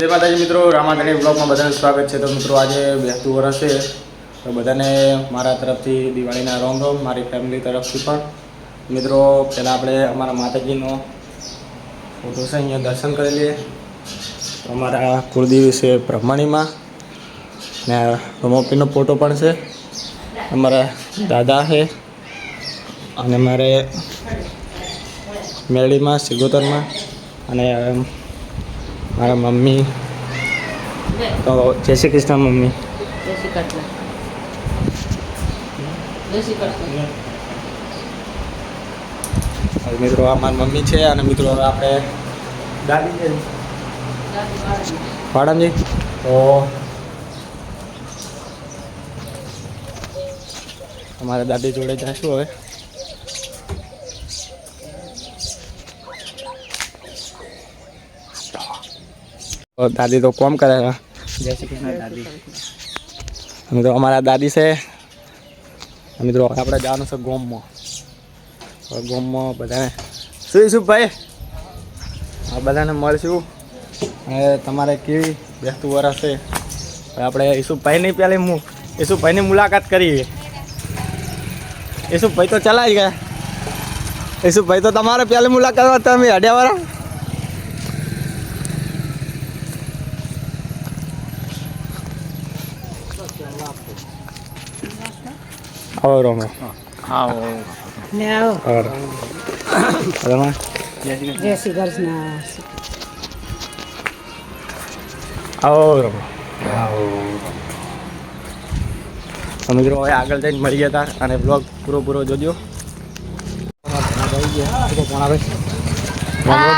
જય માતાજી મિત્રો રામાધણી બ્લોગમાં બધાનું સ્વાગત છે. તો મિત્રો, આજે બેસતું વર્ષ તો બધાને મારા તરફથી દિવાળીના રોમ રોમ, મારી ફેમિલી તરફથી પણ. મિત્રો, પહેલાં આપણે અમારા માતાજીનો ફોટો છે, અહીંયા દર્શન કરી લઈએ. અમારા કુળદેવી છે બ્રહ્માણીમાં. ને રમોપીનો ફોટો પણ છે. અમારા દાદા છે. અને મારે મેળીમાં, સિગોતરમાં. અને મારા મમ્મી. તો જય શ્રી કૃષ્ણ મમ્મી. જય શ્રી કૃષ્ણ. જય શ્રી કૃષ્ણ. હવે મિત્રો આ મારી મમ્મી છે અને મિત્રો આપણે દાદી છે. પાડમજી તો અમારા દાદી જોડે જઈશું હવે. દાદી તો કોમ કરે જય શ્રી કૃષ્ણ દાદી મિત્રો અમારા દાદી છે મિત્રો આપણે જવાનું છે ગોમમાં ગોમમાં બધાને શું શું ભાઈ આ બધાને મળશું અને તમારે કેવી બેસતું વરસ છે આપણે ઈસુભાઈની પહેલી ઈસુભાઈની મુલાકાત કરીએ ઈસુભાઈ તો ચલાવી ગયા ઈસુભાઈ તો તમારે પહેલી મુલાકાત તમે હડ્યાવાળા આવો રોમ રોમ ને આવો આવો બરાબર જય શ્રી કૃષ્ણ આવો રોમ તો મિત્રો હવે આગળ જઈને મળી ગયા હતા અને બ્લોગ પૂરો પૂરો જોજો તો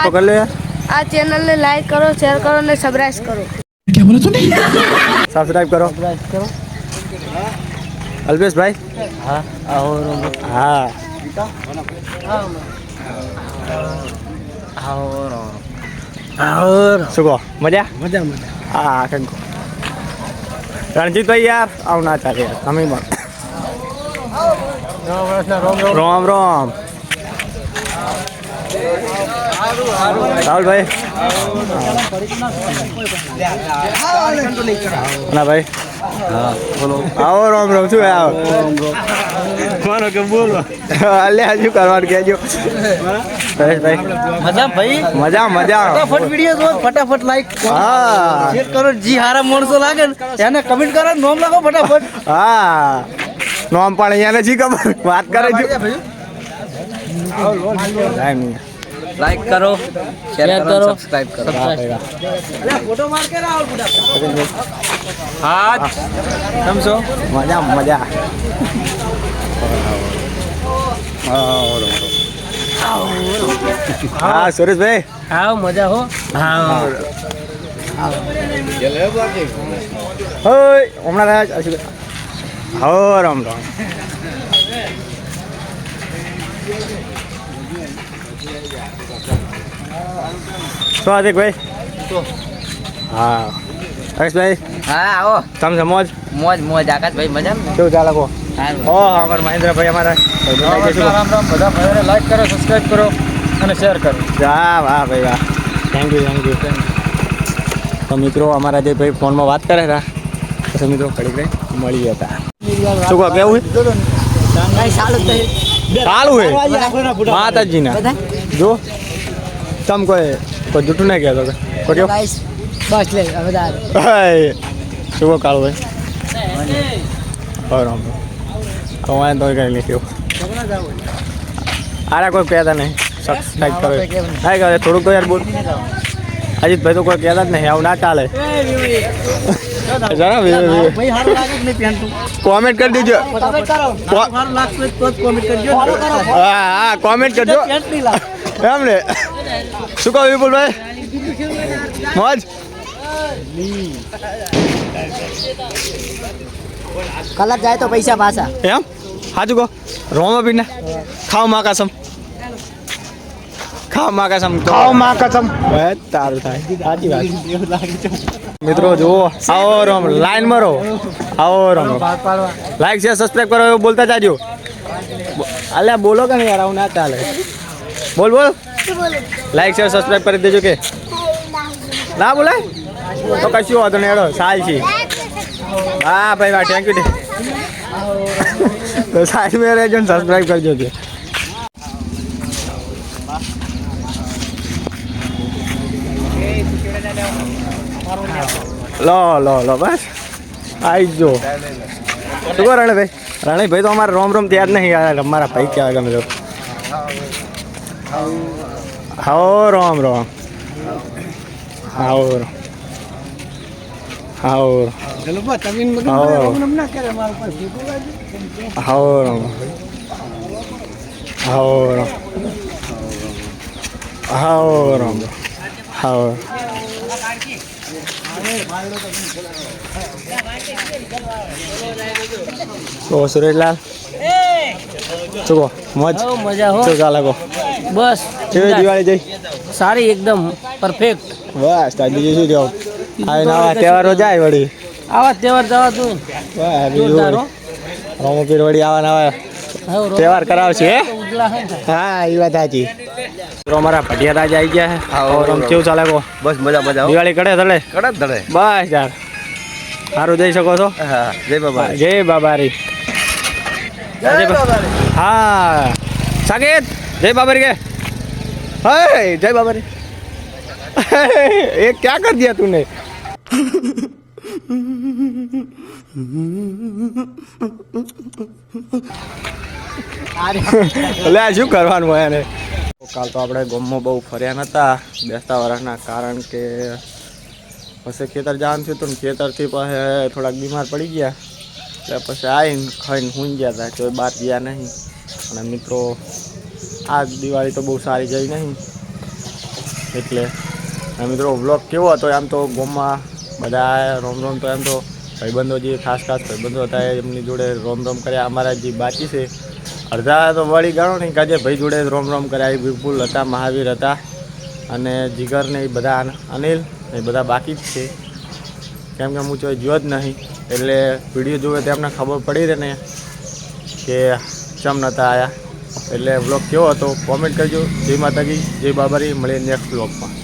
કરી લે આ ચેનલને લાઈક કરો શેર કરો અને સબસ્ક્રાઇબ કરો સબસ્ક્રાઇબ કરો અલ્પેશભાઈ હા હા. શું કહો? મજા? મજા મજા. હા કંકો રણજીતભાઈ યાર આવું ના ચાલે યાર તમે પણ. રોમ રોમ રાહુલભાઈ. ના ભાઈ. આવો રોમ રોમ શું આવો? મારો કે બોલો. અલ્યા શું કરવાનું કહેજો. પરેશભાઈ મજા ભાઈ? મજા મજા. ફટાફટ વીડિયો જો ફટાફટ લાઈક હા. શેર કરો જી હારા માણસો લાગે ને એને કમેન્ટ કરો નોમ લાગો ફટાફટ. હા. નોમ પણ અહીંયા નથી ખબર. વાત કરે છે. લાઈક કરો શેર કરો સબસ્ક્રાઇબ કરો. ફોટો માર કે રાવ હા સમજો મજા મજા. હા સુરેશભાઈ. હા મજા હો. હા હમણાં. હો રામ રામ. શું હાર્દિક ભાઈ. હા. હરેશભાઈ હા આવો. તમે મોજ? મોજ મોજ. આકાશભાઈ મજા કેવું ચાલે કો ઓ અમારા મહેન્દ્રભાઈ અમારા. રામ રામ બધા ભાઈઓને લાઈક કરો સબસ્ક્રાઇબ કરો અને શેર કરો. વાહ વાહ ભાઈ વાહ. થેન્ક યુ થેન્ક યુ તો મિત્રો અમારા જે ભાઈ ફોનમાં વાત કરે હતા પછી મિત્રો ઘડી ઘડી મળી જતા હતા. શું કહો કેવું સારું હે? માતાજીના. જો તમ કોઈ કોઈ જૂઠું નહીં કહેતો કોઈ? બસ લે બધા હાય. શું કહો કાળું ભાઈ. બરાબર. તો વાંધે તો કઈ કેવું આરા કોઈ કહેતા નહીં. સબસ્ક્રાઈબ કરો. હા કહે થોડુંક તો યાર બોલ. અજીતભાઈ તો કોઈ કહેતા જ નહીં આવું ના ચાલે. જરા ભાઈ હારું લાગે કે નહીં પેન્ટ કોમેન્ટ કરી દેજો કમેન્ટ કરો કો- હારું લાગશે તો જ કોમેન્ટ કરજો હા હા કોમેન્ટ કરજો પેન્ટ નહીં લાગે એમ ને શું કહો વિપુલભાઈ મોજ કલર જાય તો પૈસા પાછા એમ સાચું કહો રોમા પીને ખાવમાં કાસમ ખાવમાં કાસમ ખાવમાં કાસમ તારું થાય સાચી વાત મિત્રો જુઓ આવો રમ લાઈન મારો. આવો રમ. લાઈક શેર સબસ્ક્રાઇબ કરો એવું બોલતા જાજો. અલ્યા બોલો કે નહીં યાર આવું ના ચાલે. બોલ બોલ. લાઈક છે સબસ્ક્રાઇબ કરી દેજો કે. ના બોલે? તો કશું વાંધો નહીં હેડો સારી છે. હા ભાઈ વાહ થેન્ક યુ તો સાઈડ મેં રહેજો ને સબસ્ક્રાઈબ કરજો કે. લો લો લો, બસ. આઈ જો શું કહો રણભાઈ? રણભાઈ તો અમારે રોમ રોમ તૈયાર નહીં યાર અમારા ભાઈ કહેવાય ગમે તો હાઓ રોમ રોમ. હાઓ હાઓ હાઓ હાઓ રોમ. હાઓ રોમ. હાઓ રોમ. હાઓ. ઓ સુરેશલાલ કહો મોજ. મજા હો. શું ચાલે કો બસ. કેવી દિવાળી જઈ? સારી એકદમ પરફેક્ટ બસ તાર બીજું શું જાવ આ નવા તહેવારો જાય વળી. આવા તહેવાર જવા તું. જોરદાર હો. વળી આવા નવા તહેવાર કરાવશે. હા? એ વાત સાચી. મિત્રો અમારા ભટિયા રાજ આવી ગયા હા ઓર આમ કેવું ચાલે કો. બસ મજા મજા દિવાળી કડે ધડે કડે ધડે બસ યાર. સારું જઈ શકો છો? હા જય બાબા જય બાબારી. હા. સાકેત જય બાબારી કે. હે જય બાબારી. એ ક્યાં કર દિયા તુને અલ્યા શું કરવાનું હોય એને? કાલ તો આપણે ગમમાં બહુ ફર્યા નહોતા બેસતા વર્ષના કારણ કે પછી ખેતર જવાનું થયું હતું ને ખેતરથી પછી થોડાક બીમાર પડી ગયા. એટલે પછી આવીને ખાઈને સૂઈ ગયા હતા કોઈ બહાર ગયા નહીં. અને મિત્રો આ દિવાળી તો બહુ સારી ગઈ નહીં. એટલે મિત્રો, વ્લોગ કેવો હતો? એમ તો ગોમમાં બધા રોમ રોમ તો એમ તો ભાઈબંધો જે, ખાસ ખાસ ભાઈબંધો હતા એમની જોડે રોમ રોમ કર્યા. અમારા જે બાકી છે અડધા તો વળી ગણો નહીં કાજે ભાઈ જોડે રોમ રોમ કર્યા વિપુલ હતા, મહાવીર હતા, અને જીગર ને એ બધા અનિલ એ બધા બાકી જ છે. કેમ કે હું ચોય જ્યો જ નહીં, એટલે વીડિયો જોવે તેમને ખબર પડી રહે ને કે ચમ નહોતા આવ્યા એટલે વ્લોગ કેવો હતો કોમેન્ટ કરજો. જય માતાજી, જય બાબારી, મળીએ નેક્સ્ટ વ્લોગમાં